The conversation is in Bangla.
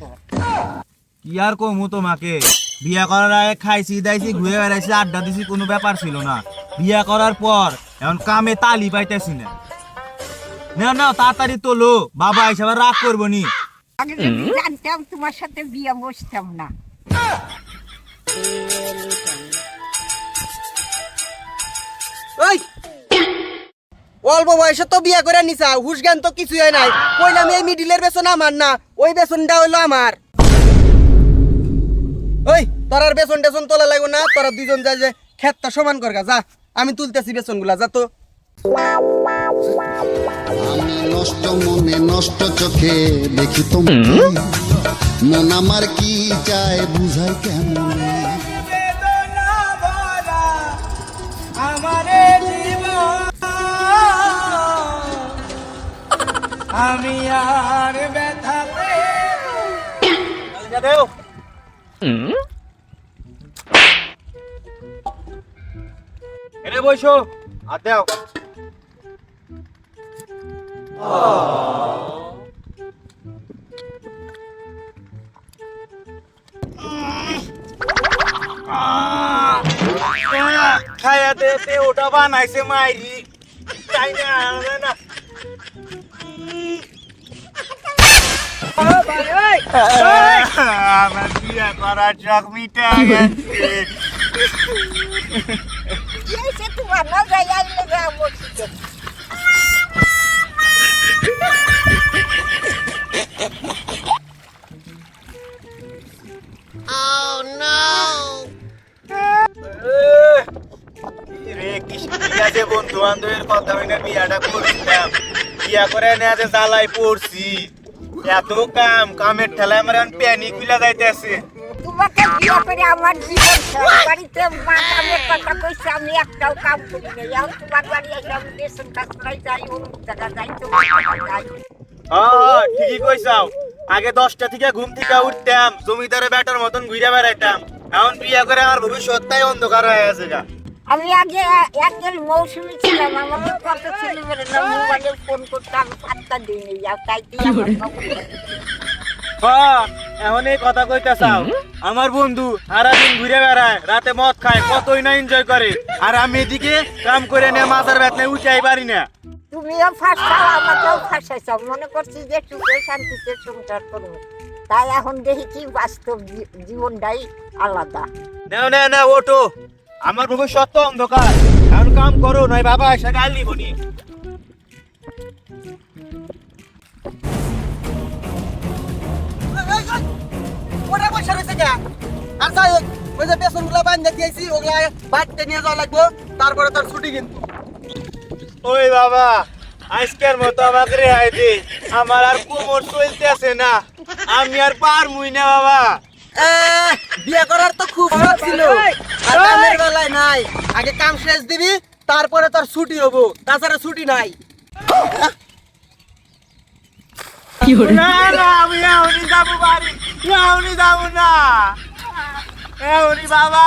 কে আর কমু তোমাকে বিয়া করার আগে খাইছি, দাইছি, ঘুরে বেড়াইছি, আড্ডা দিছি, কোনো ব্যাপার ছিল না। বিয়া করার পর এখন কামে তালি পাইতেছি না। না তাড়াতাড়ি তোলো, বাবা হিসাবে রাগ করব নি। আগে যদি জানতাম তোমার সাথে বিয়ে বসতাম না। ওই অল্প বয়সে তো বিয়ে করে নিছা হুশ জ্ঞান তো কিছুই হয় নাই। কইলাম এই মিডিলের বেসন আমার না ওই বেসনটা হইল আমার। ওই তোরার বেসন টেসন তোলা লাগবে না তোরা দুইজন যা যে ক্ষেতটা সমান করগা যা। আমি তুলতেছি বেসনগুলা যা তো। নষ্ট মনে নষ্ট চোখে দেখি তো মন আমার কি চায় বুঝাই কেমন? আমি আর ব্যথাতে এরে বইসো আর দেও। খায়া দে দে ওটা বানাইছে মাইরি তাই না না, না আমার বিয়ে করার চক মিটে গেছে কি হয়েছে তোমার না যাই আইলে বন্ধু বান্ধবের কথা হইনা বিয়াটা করছিলাম বিয়া করে নিয়ে যে জ্বালাই পড়ছি। এত কাম কামের ঠেলায় আমার এখন যাইতেছে। তোমাকে বিয়ে করে আমার জীবন বাড়িতে মা কামের কথা কইছে আমি একটাও কাম করি না এখন তোমার বাড়ি এসে আমি বেসন কাজ যাই অমুক জায়গা যাই তোমার যাই। হ্যাঁ ঠিকই কইছাও। আগে দশটা থেকে ঘুম থেকে উঠতাম জমিদারে ব্যাটার মতন ঘুরে বেড়াইতাম। এখন বিয়া করে আমার ভবিষ্যৎটাই অন্ধকার হয়ে গেছে গা। আমি আগে একজন মৌসুমি ছিলাম আমাকে কত না মোবাইলে ফোন করতে আমি পাত্তা দিইনি আর। তাই। হ্যাঁ এখন এই কথা কইতে চাও। আমার বন্ধু সারাদিন ঘুরে বেড়ায় রাতে মদ খায় কতই না এনজয় করে। আর আমি এদিকে কাম করে নিয়ে মাথার ব্যথায় উঠাই পারি না। তুমিও ফাঁসাও আমাকেও ফাঁসাইছো। মনে করছি যে সুখে শান্তিতে সংসার করব। তাই এখন দেখি কি বাস্তব জীবনটাই আলাদা। না না না ওটো আমার ভবিষ্যৎ তো অন্ধকার। এখন কাম করো নয় বাবা এসে গাল নিবনি ওরা বসে রয়েছে কে? আর যাই হোক, ওই যে বেসনগুলা বান্ধে দিয়েছি ওগুলা বাড়িতে নিয়ে যাওয়া লাগবো। তারপরে তার ছুটি কিন্তু। ওই বাবা আজকের মতো আমাকে রেহাই দে। আমার আর কোমর চলতেছে না। আমি আর পারমুই না বাবা। বিয়ে করার তো খুব শখ ছিল। আর কামের বেলায় নাই। আগে কাম শেষ দিবি তারপরে তোর ছুটি হব। তাছাড়া ছুটি নাই। না না আমি এখনই যাব বাড়ি। এখনই যাব না। এখনই বাবা।